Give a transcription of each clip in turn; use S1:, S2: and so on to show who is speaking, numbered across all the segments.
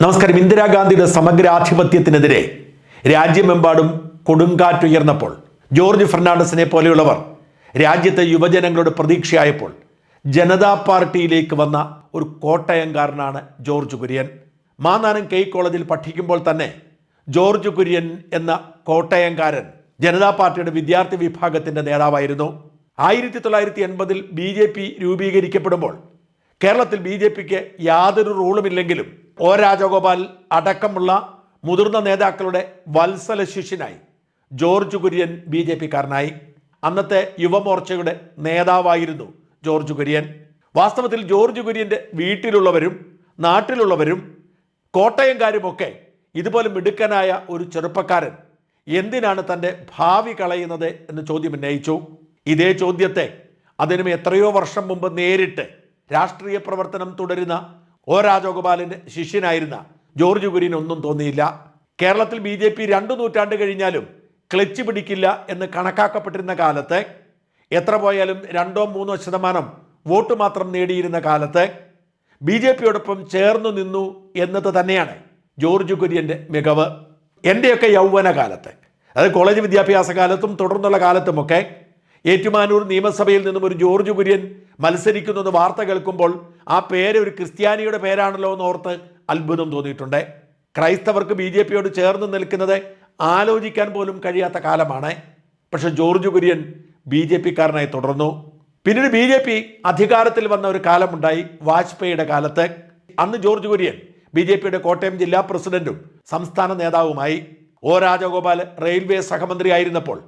S1: നമസ്കാരം. ഇന്ദിരാഗാന്ധിയുടെ സമഗ്രാധിപത്യത്തിനെതിരെ രാജ്യമെമ്പാടും കൊടുങ്കാറ്റുയർന്നപ്പോൾ ജോർജ് ഫെർണാണ്ടസിനെ പോലെയുള്ളവർ രാജ്യത്തെ യുവജനങ്ങളുടെ പ്രതീക്ഷയായപ്പോൾ ജനതാ പാർട്ടിയിലേക്ക് വന്ന ഒരു കോട്ടയംകാരനാണ് ജോർജ് കുര്യൻ. മാന്നാനം കെ കോളേജിൽ പഠിക്കുമ്പോൾ തന്നെ ജോർജ് കുര്യൻ എന്ന കോട്ടയംകാരൻ ജനതാ പാർട്ടിയുടെ വിദ്യാർത്ഥി വിഭാഗത്തിന്റെ നേതാവായിരുന്നു. ആയിരത്തി തൊള്ളായിരത്തി എൺപതിൽ ബി ജെ പി രൂപീകരിക്കപ്പെടുമ്പോൾ കേരളത്തിൽ ബി ജെ പിക്ക് യാതൊരു റൂളുമില്ലെങ്കിലും ഒ രാജഗോപാൽ അടക്കമുള്ള മുതിർന്ന നേതാക്കളുടെ വത്സല ശിഷ്യനായി ജോർജ് കുര്യൻ ബി ജെ പിക്കാരനായി. അന്നത്തെ യുവമോർച്ചയുടെ നേതാവായിരുന്നു ജോർജ് കുര്യൻ. വാസ്തവത്തിൽ ജോർജ് കുര്യന്റെ വീട്ടിലുള്ളവരും നാട്ടിലുള്ളവരും കോട്ടയംകാരുമൊക്കെ ഇതുപോലെ മിടുക്കനായ ഒരു ചെറുപ്പക്കാരൻ. എന്തിനാണ് തന്റെ ഭാവി കളയുന്നത് എന്ന് ചോദ്യം ഉന്നയിച്ചു. ഇതേ ചോദ്യത്തെ അതിനും എത്രയോ വർഷം മുമ്പ് നേരിട്ട് രാഷ്ട്രീയ പ്രവർത്തനം തുടരുന്ന ഒ രാജഗോപാലിന്റെ ശിഷ്യനായിരുന്ന ജോർജ് കുര്യൻ ഒന്നും തോന്നിയില്ല. കേരളത്തിൽ ബി ജെ പി രണ്ടു നൂറ്റാണ്ട് കഴിഞ്ഞാലും ക്ലച്ച് പിടിക്കില്ല എന്ന് കണക്കാക്കപ്പെട്ടിരുന്ന കാലത്ത് എത്ര പോയാലും രണ്ടോ മൂന്നോ ശതമാനം വോട്ട് മാത്രം നേടിയിരുന്ന കാലത്ത് ബി ജെ പിയോടൊപ്പം ചേർന്നു നിന്നു എന്നത് തന്നെയാണ് ജോർജ് കുര്യന്റെ മികവ്. എന്റെയൊക്കെ യൗവന കാലത്ത് കോളേജ് വിദ്യാഭ്യാസ കാലത്തും തുടർന്നുള്ള കാലത്തുമൊക്കെ ഏറ്റുമാനൂർ നിയമസഭയിൽ നിന്നും ഒരു ജോർജ് കുര്യൻ മത്സരിക്കുന്നുവെന്ന് വാർത്ത കേൾക്കുമ്പോൾ ആ പേര് ഒരു ക്രിസ്ത്യാനിയുടെ പേരാണല്ലോ എന്ന് ഓർത്ത് അത്ഭുതം തോന്നിയിട്ടുണ്ട്. ക്രൈസ്തവർക്ക് ബി ജെ പിയോട് ചേർന്ന് നിൽക്കുന്നത് ആലോചിക്കാൻ പോലും കഴിയാത്ത കാലമാണ്. പക്ഷെ ജോർജ് കുര്യൻ ബി ജെ പിക്കാരനായി തുടർന്നു. പിന്നീട് ബി ജെ പി അധികാരത്തിൽ വന്ന ഒരു കാലമുണ്ടായി വാജ്പേയിയുടെ കാലത്ത്. അന്ന് ജോർജ് കുര്യൻ ബി ജെ പിയുടെ കോട്ടയം ജില്ലാ പ്രസിഡന്റും സംസ്ഥാന നേതാവുമായി. ഒ രാജഗോപാൽ റെയിൽവേ സഹമന്ത്രി ആയിരുന്നപ്പോൾ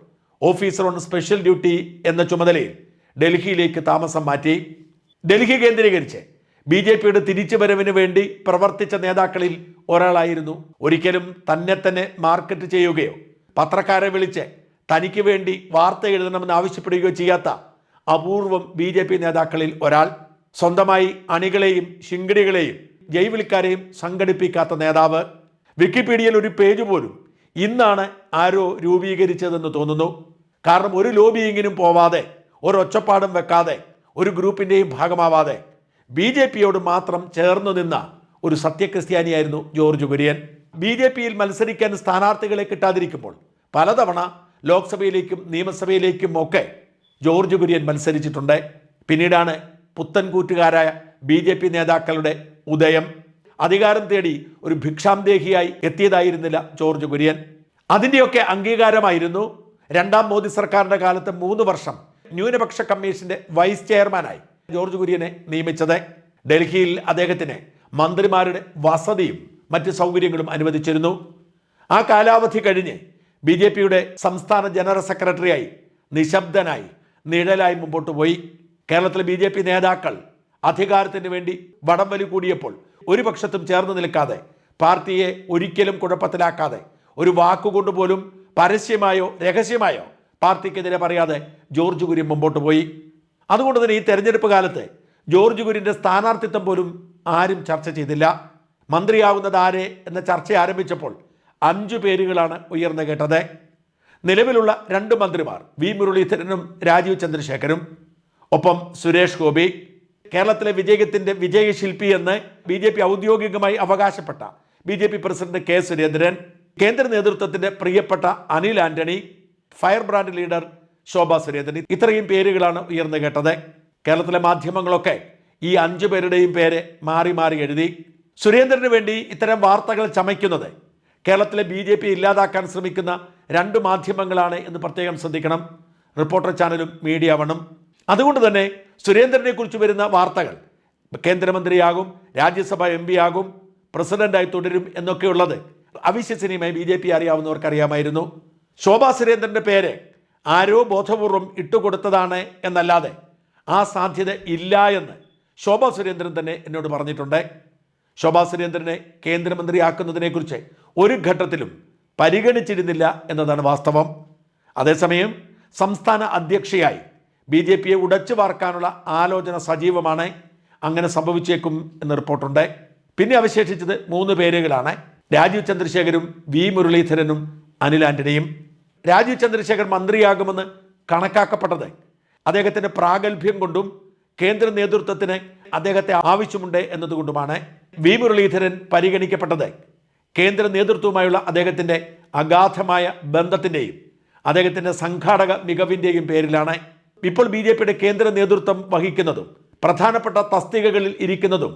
S1: ഓഫീസർ ഓൺ സ്പെഷ്യൽ ഡ്യൂട്ടി എന്ന ചുമതലയിൽ ഡൽഹിയിലേക്ക് താമസം മാറ്റി. ഡൽഹി കേന്ദ്രീകരിച്ച് ബി ജെ പിയുടെ തിരിച്ചുവരവിന് വേണ്ടി പ്രവർത്തിച്ച നേതാക്കളിൽ ഒരാളായിരുന്നു. ഒരിക്കലും തന്നെ തന്നെ മാർക്കറ്റ് ചെയ്യുകയോ പത്രക്കാരെ വിളിച്ച് തനിക്ക് വേണ്ടി വാർത്ത എഴുതണമെന്ന് ആവശ്യപ്പെടുകയോ ചെയ്യാത്ത അപൂർവം ബി ജെ പി നേതാക്കളിൽ ഒരാൾ. സ്വന്തമായി അണികളെയും ശിങ്കിടികളെയും ജൈവിളിക്കാരെയും സംഘടിപ്പിക്കാത്ത നേതാവ്. വിക്കിപീഡിയയിൽ ഒരു പേജ് പോലും ഇന്നാണ് ആരോ രൂപീകരിച്ചതെന്ന് തോന്നുന്നു. കാരണം ഒരു ലോബിയിങ്ങിനും പോവാതെ ഒരൊച്ചപ്പാടും വെക്കാതെ ഒരു ഗ്രൂപ്പിന്റെയും ഭാഗമാവാതെ ബി ജെ പിയോട് മാത്രം ചേർന്നു നിന്ന ഒരു സത്യക്രിസ്ത്യാനിയായിരുന്നു ജോർജ് കുര്യൻ. ബി ജെ പിയിൽ മത്സരിക്കാൻ സ്ഥാനാർത്ഥികളെ കിട്ടാതിരിക്കുമ്പോൾ പലതവണ ലോക്സഭയിലേക്കും നിയമസഭയിലേക്കും ഒക്കെ ജോർജ് കുര്യൻ മത്സരിച്ചിട്ടുണ്ട്. പിന്നീടാണ് പുത്തൻകൂറ്റുകാരായ ബി ജെ പി നേതാക്കളുടെ ഉദയം. അധികാരം തേടി ഒരു ഭിക്ഷാന്തേഹിയായി എത്തിയതായിരുന്നില്ല ജോർജ് കുര്യൻ. അതിന്റെയൊക്കെ അംഗീകാരമായിരുന്നു രണ്ടാം മോദി സർക്കാരിന്റെ കാലത്ത് മൂന്ന് വർഷം ന്യൂനപക്ഷ കമ്മീഷന്റെ വൈസ് ചെയർമാനായി ജോർജ് കുര്യനെ നിയമിച്ചത്. ഡൽഹിയിൽ അദ്ദേഹത്തിന് മന്ത്രിമാരുടെ വസതിയും മറ്റ് സൗകര്യങ്ങളും അനുവദിച്ചിരുന്നു. ആ കാലാവധി കഴിഞ്ഞ് ബി ജെ പിയുടെ സംസ്ഥാന ജനറൽ സെക്രട്ടറിയായി നിശബ്ദനായി നിഴലായി മുമ്പോട്ട് പോയി. കേരളത്തിലെ ബി ജെ പി നേതാക്കൾ അധികാരത്തിന് വേണ്ടി വടം വലി കൂടിയപ്പോൾ ഒരു പക്ഷത്തും ചേർന്ന് നിൽക്കാതെ പാർട്ടിയെ ഒരിക്കലും കുഴപ്പത്തിലാക്കാതെ ഒരു വാക്കുകൊണ്ട് പോലും പരസ്യമായോ രഹസ്യമായോ പാർട്ടിക്കെതിരെ പറയാതെ ജോർജ് കുര്യൻ മുമ്പോട്ട് പോയി. അതുകൊണ്ട് തന്നെ ഈ തെരഞ്ഞെടുപ്പ് കാലത്ത് ജോർജ് കുര്യന്റെ സ്ഥാനാർത്ഥിത്വം പോലും ആരും ചർച്ച ചെയ്തില്ല. മന്ത്രിയാവുന്നത് ആരെ എന്ന ചർച്ച ആരംഭിച്ചപ്പോൾ അഞ്ചു പേരുകളാണ് ഉയർന്നു കേട്ടത്. നിലവിലുള്ള രണ്ട് മന്ത്രിമാർ വി മുരളീധരനും രാജീവ് ചന്ദ്രശേഖരും. ഒപ്പം സുരേഷ് ഗോപി. കേരളത്തിലെ വിജയത്തിന്റെ വിജയശില്പി എന്ന് ബി ജെ പി ഔദ്യോഗികമായി അവകാശപ്പെട്ട B J P president K Surendran. കേന്ദ്ര നേതൃത്വത്തിന്റെ പ്രിയപ്പെട്ട Anil Antony fire brand leader Shobha Surendran. ഇത്രയും പേരുകളാണ് ഉയർന്നു കേട്ടത്. കേരളത്തിലെ മാധ്യമങ്ങളൊക്കെ ഈ അഞ്ചു പേരുടെയും പേര് മാറി മാറി എഴുതി. സുരേന്ദ്രന് വേണ്ടി ഇത്തരം വാർത്തകൾ ചമയ്ക്കുന്നത് കേരളത്തിലെ ബി ജെ പി ഇല്ലാതാക്കാൻ ശ്രമിക്കുന്ന രണ്ട് മാധ്യമങ്ങളാണ് എന്ന് പ്രത്യേകം ശ്രദ്ധിക്കണം. റിപ്പോർട്ടർ ചാനലും മീഡിയ വണ്ണും. അതുകൊണ്ട് തന്നെ സുരേന്ദ്രനെ കുറിച്ച് വരുന്ന വാർത്തകൾ കേന്ദ്രമന്ത്രിയാകും രാജ്യസഭ എം ആകും പ്രസിഡന്റായി തുടരും എന്നൊക്കെയുള്ളത് അവിശ്വസനീയമായി ബി ജെ പി അറിയാവുന്നവർക്ക് അറിയാമായിരുന്നു ശോഭാ സുരേന്ദ്രന്റെ പേര് ആരോ ബോധപൂർവം ഇട്ടുകൊടുത്തതാണ് എന്നല്ലാതെ ആ സാധ്യത ഇല്ല എന്ന് ശോഭാ സുരേന്ദ്രൻ തന്നെ എന്നോട് പറഞ്ഞിട്ടുണ്ട്. ശോഭാ സുരേന്ദ്രനെ കേന്ദ്രമന്ത്രിയാക്കുന്നതിനെക്കുറിച്ച് ഒരു ഘട്ടത്തിലും പരിഗണിച്ചിരുന്നില്ല എന്നതാണ് വാസ്തവം. അതേസമയം സംസ്ഥാന അധ്യക്ഷയായി ബി ജെ പിയെ ഉടച്ചു വാർക്കാനുള്ള ആലോചന സജീവമാണ്. അങ്ങനെ സംഭവിച്ചേക്കും എന്ന് റിപ്പോർട്ടുണ്ട്. പിന്നെ അവശേഷിച്ചത് മൂന്ന് പേരുകളാണ്. രാജീവ് ചന്ദ്രശേഖരും വി മുരളീധരനും അനിൽ ആന്റണിയും. രാജീവ് ചന്ദ്രശേഖർ മന്ത്രിയാകുമെന്ന് കണക്കാക്കപ്പെട്ടത് അദ്ദേഹത്തിന്റെ പ്രാഗൽഭ്യം കൊണ്ടും കേന്ദ്ര നേതൃത്വത്തിന് അദ്ദേഹത്തെ ആവശ്യമുണ്ട് എന്നതുകൊണ്ടുമാണ് വി മുരളീധരൻ പരിഗണിക്കപ്പെട്ടത്. കേന്ദ്ര നേതൃത്വവുമായുള്ള അദ്ദേഹത്തിന്റെ അഗാധമായ ബന്ധത്തിന്റെയും അദ്ദേഹത്തിന്റെ സംഘാടക മികവിന്റെയും പേരിലാണ് ഇപ്പോൾ ബി ജെ പിയുടെ കേന്ദ്ര നേതൃത്വം വഹിക്കുന്നതും പ്രധാനപ്പെട്ട തസ്തികകളിൽ ഇരിക്കുന്നതും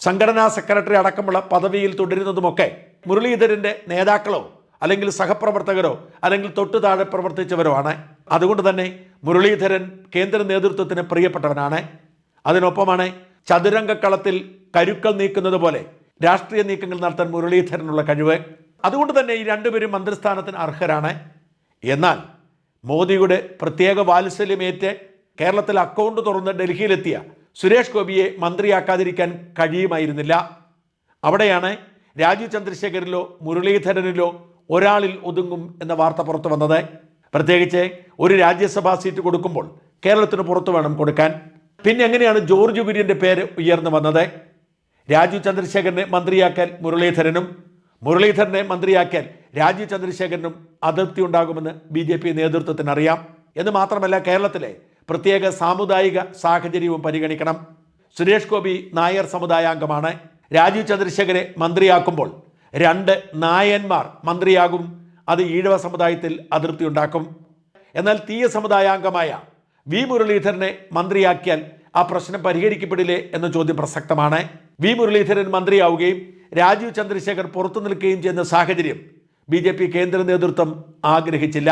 S1: സംഘടനാ സെക്രട്ടറി അടക്കമുള്ള പദവിയിൽ തുടരുന്നതുമൊക്കെ മുരളീധരന്റെ നേതാക്കളോ അല്ലെങ്കിൽ സഹപ്രവർത്തകരോ അല്ലെങ്കിൽ തൊട്ടു താഴെ പ്രവർത്തിച്ചവരോ ആണ്. അതുകൊണ്ട് തന്നെ മുരളീധരൻ കേന്ദ്ര നേതൃത്വത്തിന് പ്രിയപ്പെട്ടവനാണ്. അതിനൊപ്പമാണ് ചതുരംഗക്കളത്തിൽ കരുക്കൾ നീക്കുന്നത് പോലെ രാഷ്ട്രീയ നീക്കങ്ങൾ നടത്താൻ മുരളീധരനുള്ള കഴിവ്. അതുകൊണ്ട് തന്നെ ഈ രണ്ടുപേരും മന്ത്രിസ്ഥാനത്തിന് അർഹരാണ്. എന്നാൽ മോദിയുടെ പ്രത്യേക വാത്സല്യമേറ്റ് കേരളത്തിൽ അക്കൗണ്ട് തുറന്ന് ഡൽഹിയിലെത്തിയ സുരേഷ് ഗോപിയെ മന്ത്രിയാക്കാതിരിക്കാൻ കഴിയുമായിരുന്നില്ല. അവിടെയാണ് രാജീവ് ചന്ദ്രശേഖരിലോ മുരളീധരനിലോ ഒരാളിൽ ഒതുങ്ങും എന്ന വാർത്ത പുറത്തു വന്നത്. പ്രത്യേകിച്ച് ഒരു രാജ്യസഭാ സീറ്റ് കൊടുക്കുമ്പോൾ കേരളത്തിന് പുറത്തു വേണം കൊടുക്കാൻ. പിന്നെ എങ്ങനെയാണ് ജോർജ് കുര്യന്റെ പേര് ഉയർന്നു വന്നത്? രാജീവ് ചന്ദ്രശേഖരനെ മന്ത്രിയാക്കാൻ മുരളീധരനും മുരളീധരനെ മന്ത്രിയാക്കാൻ രാജീവ് ചന്ദ്രശേഖരനും അതൃപ്തി ഉണ്ടാകുമെന്ന് ബി ജെ പി നേതൃത്വത്തിന് അറിയാം. എന്ന് മാത്രമല്ല കേരളത്തിലെ പ്രത്യേക സാമുദായിക സാഹചര്യവും പരിഗണിക്കണം. സുരേഷ് ഗോപി നായർ സമുദായാംഗമാണ്. രാജീവ് ചന്ദ്രശേഖരെ മന്ത്രിയാക്കുമ്പോൾ രണ്ട് നായന്മാർ മന്ത്രിയാകും. അത് ഈഴവ സമുദായത്തിൽ അതൃപ്തി ഉണ്ടാക്കും. എന്നാൽ തീയ സമുദായാംഗമായ വി മുരളീധരനെ മന്ത്രിയാക്കിയാൽ ആ പ്രശ്നം പരിഹരിക്കപ്പെടില്ലേ എന്ന ചോദ്യം പ്രസക്തമാണ്. വി മുരളീധരൻ മന്ത്രിയാവുകയും രാജീവ് ചന്ദ്രശേഖർ പുറത്തു നിൽക്കുകയും ചെയ്യുന്ന സാഹചര്യം ബി ജെ പി കേന്ദ്ര നേതൃത്വം ആഗ്രഹിച്ചില്ല.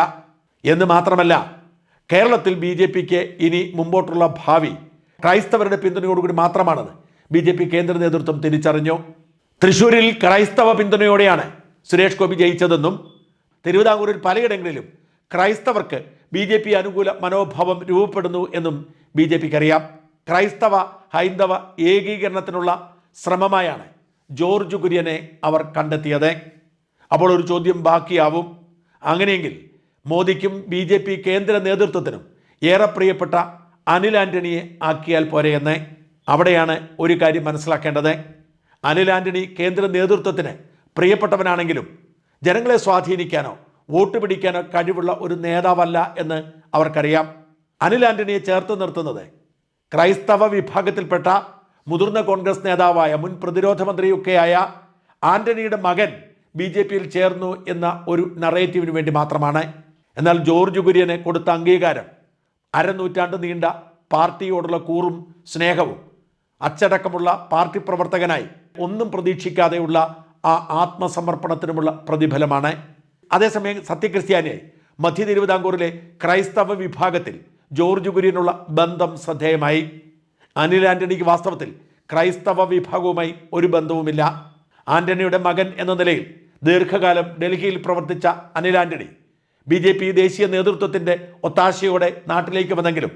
S1: എന്ന് മാത്രമല്ല കേരളത്തിൽ ബി ജെ പിക്ക് ഇനി മുമ്പോട്ടുള്ള ഭാവി ക്രൈസ്തവരുടെ പിന്തുണയോടുകൂടി മാത്രമാണെന്ന് ബി ജെ പി കേന്ദ്ര നേതൃത്വം തിരിച്ചറിഞ്ഞു. തൃശൂരിൽ ക്രൈസ്തവ പിന്തുണയോടെയാണ് സുരേഷ് ഗോപി ജയിച്ചതെന്നും തിരുവിതാംകൂറിൽ പലയിടങ്ങളിലും ക്രൈസ്തവർക്ക് ബി ജെ പി അനുകൂല മനോഭാവം രൂപപ്പെടുന്നു എന്നും ബി ജെ പിക്ക് അറിയാം ക്രൈസ്തവ ഹൈന്ദവ ഏകീകരണത്തിനുള്ള ശ്രമമായാണ് ജോർജ് കുര്യനെ അവർ കണ്ടെത്തിയത്. അപ്പോൾ ഒരു ചോദ്യം ബാക്കിയാവും. അങ്ങനെയെങ്കിൽ മോദിക്കും ബി ജെ പി കേന്ദ്ര നേതൃത്വത്തിനും ഏറെ പ്രിയപ്പെട്ട അനിൽ ആന്റണിയെ ആക്കിയാൽ പോരെയെന്ന് അവിടെയാണ് ഒരു കാര്യം മനസ്സിലാക്കേണ്ടത്. അനിൽ ആന്റണി കേന്ദ്ര നേതൃത്വത്തിന് പ്രിയപ്പെട്ടവനാണെങ്കിലും ജനങ്ങളെ സ്വാധീനിക്കാനോ വോട്ട് പിടിക്കാനോ കഴിവുള്ള ഒരു നേതാവല്ല എന്ന് അവർക്കറിയാം. അനിൽ ആന്റണിയെ ചേർത്ത് നിർത്തുന്നത് ക്രൈസ്തവ വിഭാഗത്തിൽപ്പെട്ട മുതിർന്ന കോൺഗ്രസ് നേതാവായ മുൻ പ്രതിരോധ മന്ത്രിയൊക്കെയായ ആന്റണിയുടെ മകൻ ബി ജെ പിയിൽ ചേർന്നു എന്ന ഒരു നറേറ്റീവിന് വേണ്ടി മാത്രമാണ്. എന്നാൽ ജോർജ് കുര്യന് കൊടുത്ത അംഗീകാരം അരനൂറ്റാണ്ട് നീണ്ട പാർട്ടിയോടുള്ള കൂറും സ്നേഹവും അച്ചടക്കമുള്ള പാർട്ടി പ്രവർത്തകനായി ഒന്നും പ്രതീക്ഷിക്കാതെയുള്ള ആ ആത്മസമർപ്പണത്തിനുമുള്ള പ്രതിഫലമാണ്. അതേസമയം സത്യക്രിസ്ത്യാനിയായി മധ്യ തിരുവിതാംകൂറിലെ ക്രൈസ്തവ വിഭാഗത്തിൽ ജോർജ് കുര്യനുള്ള ബന്ധം ശ്രദ്ധേയമായി. അനിൽ ആന്റണിക്ക് വാസ്തവത്തിൽ ക്രൈസ്തവ വിഭാഗവുമായി ഒരു ബന്ധവുമില്ല. ആന്റണിയുടെ മകൻ എന്ന നിലയിൽ ദീർഘകാലം ഡൽഹിയിൽ പ്രവർത്തിച്ച Anil Antony B J P ദേശീയ നേതൃത്വത്തിന്റെ ഒത്താശയോടെ നാട്ടിലേക്ക് വന്നെങ്കിലും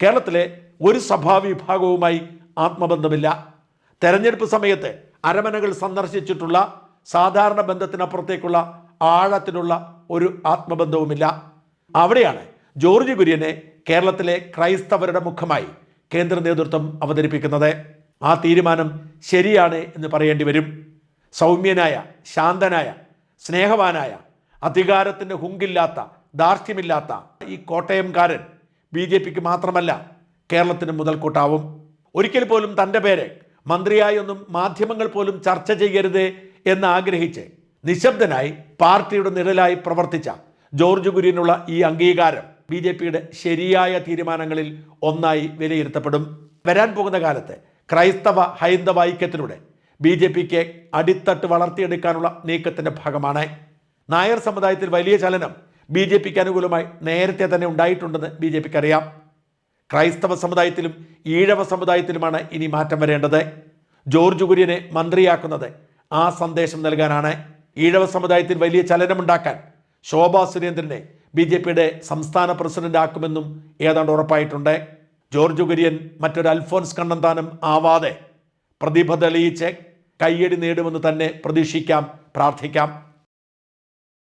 S1: കേരളത്തിലെ ഒരു സഭാവിഭാഗവുമായി ആത്മബന്ധമില്ല. തെരഞ്ഞെടുപ്പ് സമയത്ത് അരമനകൾ സന്ദർശിച്ചിട്ടുള്ള സാധാരണ ബന്ധത്തിനപ്പുറത്തേക്കുള്ള ആഴത്തിലുള്ള ഒരു ആത്മബന്ധവുമില്ല. അവിടെയാണ് ജോർജ് കുര്യനെ കേരളത്തിലെ ക്രൈസ്തവരുടെ മുഖമായി കേന്ദ്ര നേതൃത്വം അവതരിപ്പിക്കുന്നത്. ആ തീരുമാനം ശരിയാണ് എന്ന് പറയേണ്ടി വരും. സൗമ്യനായ ശാന്തനായ സ്നേഹവാനായ അധികാരത്തിന്റെ ഹുങ്കില്ലാത്ത ദാർഷ്ട്യമില്ലാത്ത ഈ കോട്ടയംകാരൻ ബി ജെ പിക്ക് മാത്രമല്ല കേരളത്തിന് മുതൽക്കൂട്ടാവും. ഒരിക്കൽ പോലും തന്റെ പേര് മന്ത്രിയായൊന്നും മാധ്യമങ്ങൾ പോലും ചർച്ച ചെയ്യരുത് എന്ന് ആഗ്രഹിച്ച് നിശബ്ദനായി പാർട്ടിയുടെ നിഴലായി പ്രവർത്തിച്ച ജോർജ് കുര്യനുള്ള ഈ അംഗീകാരം ബി ജെ പിയുടെ ശരിയായ തീരുമാനങ്ങളിൽ ഒന്നായി വിലയിരുത്തപ്പെടും. വരാൻ പോകുന്ന കാലത്ത് ക്രൈസ്തവ ഹൈന്ദവ ഐക്യത്തിലൂടെ ബി ജെ പിക്ക് അടിത്തട്ട് വളർത്തിയെടുക്കാനുള്ള നീക്കത്തിന്റെ ഭാഗമാണ്. നായർ സമുദായത്തിൽ വലിയ ചലനം ബി ജെ പിക്ക് അനുകൂലമായി നേരത്തെ തന്നെ ഉണ്ടായിട്ടുണ്ടെന്ന് ബി ജെ പിക്ക് അറിയാം. ക്രൈസ്തവ സമുദായത്തിലും ഈഴവ സമുദായത്തിലുമാണ് ഇനി മാറ്റം വരേണ്ടത്. ജോർജ് കുര്യനെ മന്ത്രിയാക്കുന്നത് ആ സന്ദേശം നൽകാനാണ്. ഈഴവ സമുദായത്തിൽ വലിയ ചലനമുണ്ടാക്കാൻ ശോഭാ സുരേന്ദ്രനെ ബി ജെ പിയുടെ സംസ്ഥാന പ്രസിഡന്റ് ആക്കുമെന്നും ഏതാണ്ട് ഉറപ്പായിട്ടുണ്ട്. ജോർജ് കുര്യൻ മറ്റൊരു അൽഫോൻസ് കണ്ണന്താനം ആവാതെ പ്രതിഭ തെളിയിച്ച് കയ്യടി നേടുമെന്ന് തന്നെ പ്രതീക്ഷിക്കാം പ്രാർത്ഥിക്കാം.